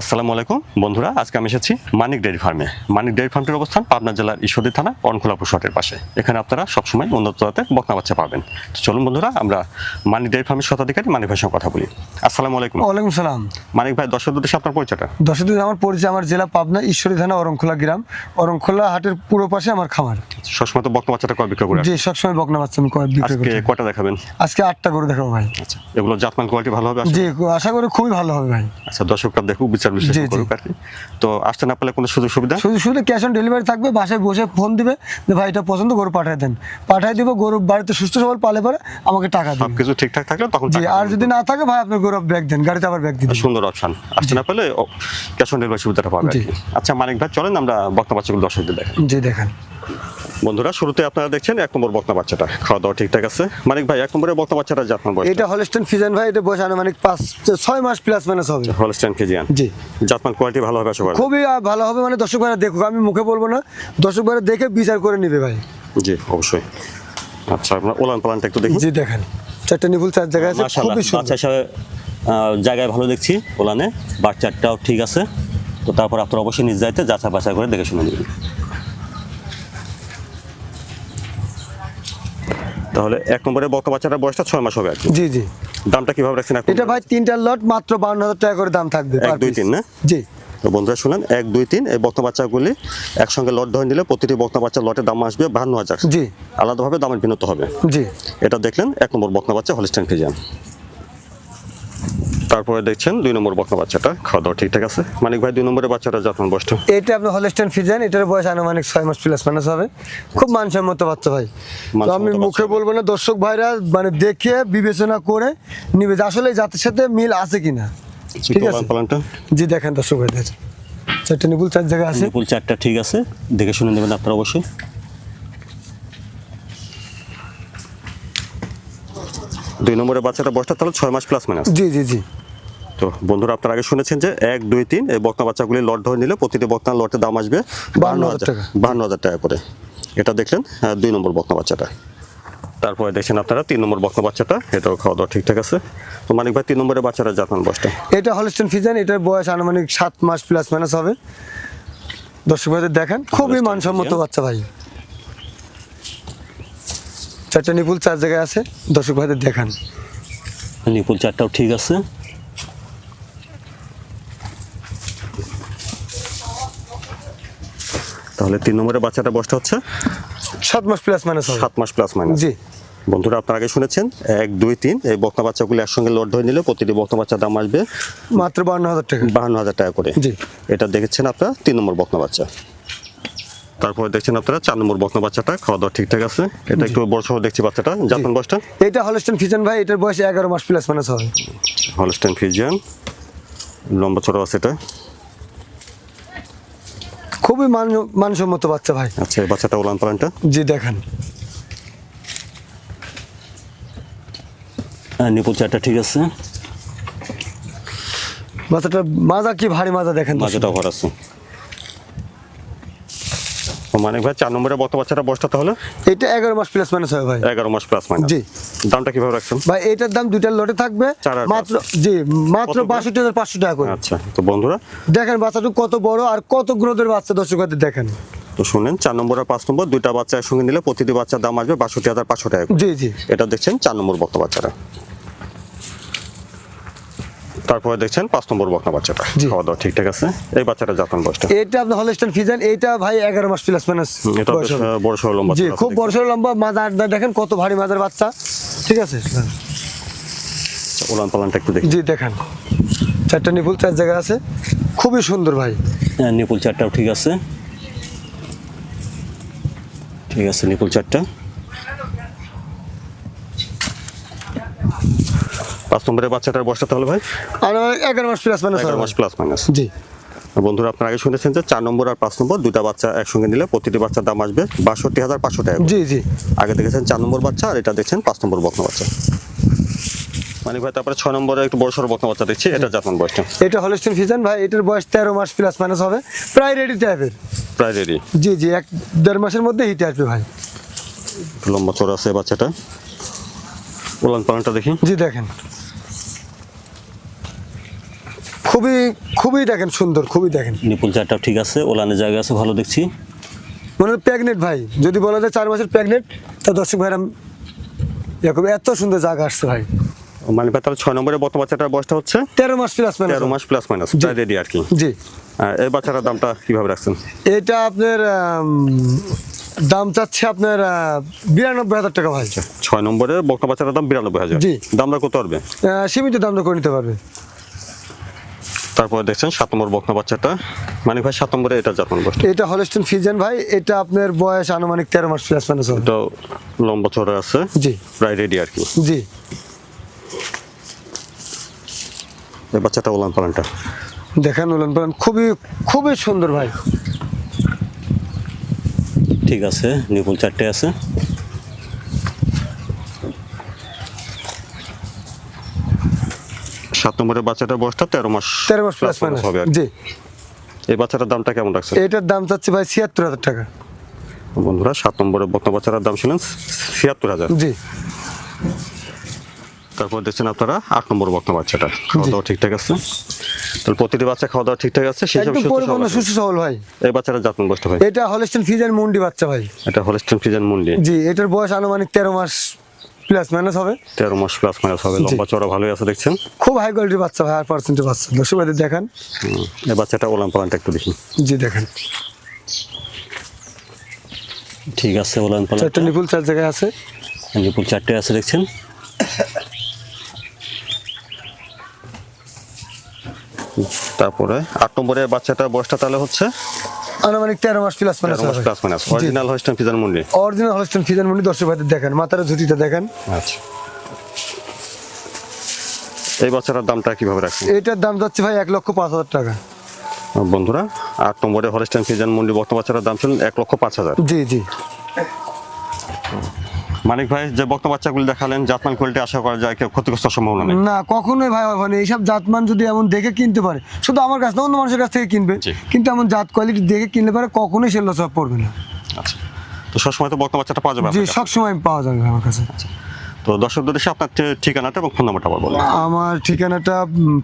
আসসালামু আলাইকুম। বন্ধুরা আজকে আমি এসেছি মানিক ডেয়ারি ফার্মে। মানিক ডেয়ারি ফার্মটির অবস্থান পাবনা জেলার ঈশ্বরদী থানা অনখোলা পুষটের পাশে। এখানে আপনারা সবসময় উন্নত জাতের বকনা বাচ্চা পাবেন। তো চলুন বন্ধুরা আমরা মানিক ডেয়ারি ফার্মের শতাধিকারী মানিক ভাইয়ের সঙ্গে কথা বলি। আসসালামু আলাইকুম। ওয়ালাইকুম সালাম। মানিক ভাই দর্শক উদ্দেশ্যে আপনার পরিচয়টা? দর্শকদের আমার পরিচয় আমার জেলা পাবনা ঈশ্বরী থানা অরংখোলা গ্রাম। অরংখোলা হাটের পুরো পাশে আমার খামার। সবসময় তো বকনা বাচ্চাটা কয় বিক্রয় করে যে সবসময় বকনা বাচ্চা আমি কয় বিক্রি আজকে কয়টা দেখাবেন? আজকে আটটা করে দেখাবো ভাই। আচ্ছা এগুলো জাতমান কোয়ালিটি ভালো হবে আশা- জি আশা করি খুবই ভালো হবে ভাই। আচ্ছা দর্শকরা দেখুক বিচার বিশ্লেষণ জি, জি। করুক আর কি। তো আসতে না পারলে কোনো সুযোগ সুবিধা? শুধু শুধু ক্যাশ অন ডেলিভারি থাকবে বাসায় বসে ফোন দিবে যে ভাই এটা পছন্দ গরু পাঠিয়ে দেন। পাঠিয়ে দিব গরু বাড়িতে সুস্থ সবল পালে পরে আমাকে টাকা দিবে। সবকিছু ঠিকঠাক থাকলে তখন আর যদি না থাকে ভাই আপনি গরু ব্যাগ দেন গাড়িতে আবার ব্যাগ দিবেন। সুন্দর অপশন আসতে না পেলে ক্যাশ অন ডেলিভারি সুবিধাটা পাবে। আচ্ছা মানিক ভাই চলেন আমরা বক্তা বাচ্চাগুলো দর্শকদের দেখেন জি দেখেন। বন্ধুরা শুরুতে আপনারা দেখছেন এক নম্বর বক্তা বাচ্চাটা। খাওয়া দাওয়া ঠিকঠাক আছে? মানিক ভাই এক নম্বরে বক্তা বাচ্চাটা জাতমান বয়স এটা হলস্টেন ফিজান ভাই এটা বয়স আনুমানিক পাঁচ ছয় মাস প্লাস মাইনাস হবে। হলস্টাইন কেজিয়ান জি। জাতমান কোয়ালিটি ভালো হবে আশা করি। খুবই ভালো হবে মানে দর্শক ভাইরা দেখুক আমি মুখে বলব না। দর্শক ভাইরা দেখে বিচার করে নিবে ভাই। জি অবশ্যই। আচ্ছা আপনার ওলান পালানটা একটু দেখি। জি দেখেন। চারটা নিপুল চার জায়গায় আছে খুবই সুন্দর। আহ, জায়গায় ভালো দেখছি ওলানে। বাচ্চাটাও ঠিক আছে। তো তারপর আপনারা অবশ্যই নিজ দায়িত্বে যাচা বাছা করে দেখে শুনে নেবেন। তাহলে এক নম্বরে বক্ত বাচ্চাটার বয়সটা ছয় মাস হবে আর জি জি। দামটা কীভাবে রাখছেন আপনি? এটা ভাই তিনটা লট মাত্র বান্ন হাজার টাকা করে দাম থাকবে এক, দুই, তিন না? জি। তো বন্ধুরা শুনেন এক দুই তিন এই বক্তা বাচ্চাগুলি একসঙ্গে লট ধরে নিলে প্রতিটি বক্তা বাচ্চার লটের দাম আসবে বাহান্ন হাজার। জি। আলাদাভাবে দামের ভিন্নতা হবে। জি। এটা দেখলেন এক নম্বর বক্তা বাচ্চা হলিস্টান ফিজিয়ান। তারপরে দেখছেন দুই নম্বর বকনা বাচ্চাটা খাওয়া দাওয়া ঠিকঠাক আছে? মানিক ভাই দুই নম্বরের বাচ্চাটা যত্ন বয়সটা এটা আপনি হলস্টেন ফিজান এটার বয়স আনুমানিক ছয় মাস প্লাস মাইনাস হবে। খুব মানসম্মত বাচ্চা ভাই। তো আমি মুখে বলব না দর্শক ভাইরা মানে দেখে বিবেচনা করে নিবে আসলে জাতের সাথে মিল আছে কিনা। ঠিক আছে? জি দেখেন দর্শক ভাইদের। চারটে নিপুল চার জায়গায় আছে। নিপুল চারটা ঠিক আছে দেখে শুনে নেবেন আপনারা অবশ্যই। দুই নম্বরের বাচ্চাটা বয়সটা তাহলে ছয় মাস প্লাস মাইনাস জি জি জি। তো বন্ধুরা আপনারা আগে শুনেছেন যে এক দুই তিন এই বকনা বাচ্চাগুলি লট ধরে নিলে প্রতিটি বকনা লটের দাম আসবে বাহান্ন 52,000 হাজার টাকা। বাহান্ন হাজার টাকা করে। এটা দেখলেন আহ, দুই নম্বর বকনা বাচ্চাটা। তারপরে দেখছেন আপনারা তিন নম্বর বকনা বাচ্চাটা এটাও খাওয়া দাওয়া ঠিকঠাক আছে। তো মানিক ভাই তিন নম্বরের বাচ্চাটা যত্ন বয়সটা? এটা হলস্টেন ফিজান এটার বয়স আনুমানিক সাত মাস প্লাস মাইনাস হবে। দর্শক ভাইদের দেখেন খুবই মানসম্মত বাচ্চা ভাই। চারটে নিপুল চার জায়গায় আছে দর্শক ভাইদের দেখান। নিপুল চারটাও ঠিক আছে। তাহলে তিন নম্বরের বাচ্চাটা বয়সটা হচ্ছে? সাত মাস প্লাস মাইনাস সাত মাস প্লাস মাইনাস জি। বন্ধুরা আপনারা আগে শুনেছেন এক দুই তিন এই বকনা বাচ্চাগুলো একসঙ্গে লোড ধরে নিলে প্রতিটি বকনা বাচ্চার দাম আসবে মাত্র বান্ন হাজার টাকা। বাহান্ন হাজার টাকা করে। জি। এটা দেখেছেন আপনারা? তিন নম্বর বকনা বাচ্চা। তারপরে দেখছেন আপনারা চার নম্বর বকনা বাচ্চাটা খাওয়া দাওয়া ঠিকঠাক আছে। এটা একটু বড় সহ দেখছি বাচ্চাটা। জাপান বয়সটা এটা হলস্টেন ফিজান ভাই এটার বয়স এগারো মাস প্লাস মাইনাস হবে হলস্টাইন ফিজিয়ান লম্বা ছোট আছে এটা। খুবই মান মানসম্মত বাচ্চা ভাই। আচ্ছা এই বাচ্চাটা ওলান পালানটা জি দেখেন। নিপুল চারটা ঠিক আছে। বাচ্চাটা মাজা কি ভারী মাজা দেখেন। মাঝেটা ভর আছে। মানিক ভাই চার নম্বরের বকনা বাচ্চাটা বয়সটা তাহলে? এটা এগারো মাস প্লাস মাইনাস হবে ভাই। এগারো মাস প্লাস মাইনাস জি। দামটা কীভাবে রাখছেন? ভাই এটার দাম দুইটার লটে থাকবে। মাত্র জি মাত্র বাষট্টি হাজার পাঁচশো টাকা করে। আচ্ছা তো বন্ধুরা? দেখেন বাচ্চাটা কত বড় আর কত গ্রোথের বাচ্চা দর্শক ভাইদের দেখেন। তো শুনেন চার নম্বর আর পাঁচ নম্বর দুইটা বাচ্চা একসঙ্গে নিলে প্রতিটি বাচ্চার দাম আসবে বাষট্টি হাজার পাঁচশো টাকা। জি জি। এটা দেখছেন চার নম্বর বক্তা বাচ্চাটা। তারপরে দেখছেন পাঁচ নম্বর বকনা বাচ্চাটা। জি। খাওয়া দাওয়া ঠিকঠাক আছে? এই বাচ্চাটা জাপান বয়সটা? এটা আপনার হলস্টেন ফিজান এইটা ভাই এগারো মাস প্লাস মাইনাস এটা বড় সড়ো লম্বা জি খুব। বড় সড়ো লম্বা মাজা আড্ডা দেখেন কত ভারী মাজার বাচ্চা। ঠিক আছে? উলান পালানটা একটু দেখি। জি দেখেন। চারটা নিপুল চার জায়গা আছে। খুবই সুন্দর ভাই। আহ, নিপুল চারটাও ঠিক আছে। ঠিক আছে নিপুল চারটা। পাঁচ নম্বরের বাচ্চাটার বয়সটা তাহলে ভাই? আর এগারো মাস প্লাস মাইনাস এগারো মাস প্লাস মাইনাস জি। বন্ধুরা আপনারা আগে শুনেছেন যে চার নম্বর আর পাঁচ নম্বর দুটা বাচ্চা একসঙ্গে নিলে প্রতিটি বাচ্চার দাম আসবে বাষট্টি হাজার পাঁচশো টাকা জি জি। আগে দেখেছেন চার নম্বর বাচ্চা আর এটা দেখছেন পাঁচ নম্বর বকনা বাচ্চা। মানে ভাই তারপরে ছয় নম্বরে একটু বড় সড়ো বকনা বাচ্চা দেখছি এটা জাপান বয়সটা। এটা হলস্টেন ফিজান ভাই এটার বয়স তেরো মাস প্লাস মাইনাস হবে। প্রায় রেডি টাইপের প্রায় রেডি জি জি এক দেড় মাসের মধ্যে হিটে আসবে ভাই। লম্বা চড়া আছে বাচ্চাটা। উলান পালানটা দেখি। জি দেখেন। খুবই খুবই দেখেন সুন্দর খুবই দেখেন। নিপুল চারটাও ঠিক আছে ওলানের জায়গা আছে ভালো দেখছি। মানে প্রেগনেন্ট ভাই যদি বলা যায় চার মাসের প্রেগনেন্ট তা দর্শক ভাইরা এরকম এত সুন্দর জায়গা আসছে ভাই। মানে তাহলে ছয় নম্বরের বর্তমান বাচ্চাটার বয়সটা হচ্ছে? তেরো মাস প্লাস মাইনাস তেরো মাস প্লাস মাইনাস প্রায় রেডি আর কি। জি। এই বাচ্চাটার দামটা কীভাবে রাখছেন? এটা আপনার দাম চাচ্ছে আপনার বিরানব্বই হাজার টাকা ভাই। ছয় নম্বরে বকনা বাচ্চাটার দাম বিরানব্বই হাজার। জি। দামটা কত পারবে সীমিত দামটা করে নিতে পারবে। তারপরে দেখছেন সাত নম্বর বকনা বাচ্চাটা। মানে ভাই সাত নম্বরে এটা জাতমান বয়সটা? এটা হলস্টেন ফিজেন ভাই এটা আপনার বয়স আনুমানিক তেরো মাস প্লাস মাইনাস এটাও লম্বা চড়া আছে। জি। প্রায় রেডি আর কি। জি। এই বাচ্চাটা ওলান পালানটা। দেখেন উলন পালন খুবই খুবই সুন্দর ভাই। ঠিক আছে নিপুল চারটে আছে। সাত নম্বরের বাচ্চাটার বয়সটা তেরো মাস তেরো মাস প্লাস মাইনাস হবে জি। এই বাচ্চাটার দামটা কেমন রাখছেন? এটার দাম চাচ্ছে ভাই ছিয়াত্তর হাজার টাকা। বন্ধুরা সাত নম্বরের বকনা বাচ্চাটার দাম ছিলেন ছিয়াত্তর হাজার। জি। তারপর দেখছেন আপনারা আট নম্বর বকনা বাচ্চাটা। খাওয়া দাওয়া ঠিকঠাক আছে? তাহলে প্রতিটি বাচ্চা খাওয়া দাওয়া ঠিকঠাক আছে? সেই হিসাবে সুস্থ পরিপূর্ণ। সুস্থ সবল ভাই। এই বাচ্চাটা জাতমান বয়সটা ভাই? এটা হলস্টেন ফিজেন মুন্ডি বাচ্চা ভাই। এটা হলস্টেন ফ্রিজেন মুন্ডি। জি এটার বয়স আনুমানিক তেরো মাস প্লাস মাইনাস হবে। তেরো মাস প্লাস মাইনাস হবে। লম্বা চড়া ভালোই আছে দেখছেন? খুব হাই কোয়ালিটির বাচ্চা ভাই আর পার্সেন্টের বাচ্চা। দর্শক ভাইদের দেখান। এই বাচ্চাটা ওলান পালানটা একটু দেখি। জি দেখেন। ঠিক আছে ওলান পালা চারটা নিপুল চার জায়গায় আছে। নিপুল চারটে আছে দেখছেন? তারপরে আট নম্বরের বাচ্চাটা বয়সটা তাহলে হচ্ছে আনুমানিক তেরো মাস প্লাস মাইনাস তেরো মাস plus minus original Holstein Friesian মুন্ডি অরিজিনাল হলস্টেন ফিজান মুন্ডি দর্শক ভাইদের দেখেন মাথার ঝুটিটা দেখেন। আচ্ছা। এই বাচ্চাটার দামটা কীভাবে রাখছেন? এটার দাম যাচ্ছে ভাই এক লক্ষ পাঁচ হাজার টাকা। বন্ধুরা আট নম্বরে হলস্টেন ফিজান মুন্ডি বর্তমান বাচ্চাটার দাম ছিল এক লক্ষ পাঁচ হাজার। জি জি। মানিক ভাই যে বক্তা বাচ্চাগুলি দেখালেন জাতমান কোয়ালিটি আশা করা যায় কেউ ক্ষতিগ্রস্ত সম্ভাবনা নেই। না কখনোই ভাই মানে এইসব জাতমান যদি এমন দেখে কিনতে পারে শুধু আমার কাছ না অন্য মানুষের কাছ থেকে কিনবে। কিন্তু এমন জাত কোয়ালিটি দেখে কিনলে পারে কখনোই সে লস পড়বে না। আচ্ছা। তো সবসময় তো বক্তা বাচ্চাটা পাওয়া যাবে জি আপনার সব সময় পাওয়া যাবে আমার কাছে। তো দর্শকদের দেশে আপনার ঠিকানাটা এবং ফোন নাম্বারটা বলুন। আমার ঠিকানাটা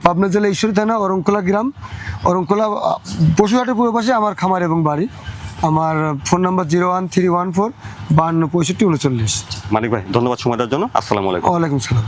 পাবনা জেলা ঈশ্বরী থানা অরংখোলা গ্রাম। অরংখোলা আহ, পশুহাটের পূর্ব পাশে আমার খামার এবং বাড়ি। আমার phone number zero one three one four বান্ন পঁয়ষট্টি উনচল্লিশ। মানিক ভাই ধন্যবাদ সময় দেওয়ার জন্য। আসসালামু আলাইকুম। ওয়ালাইকুম সালাম।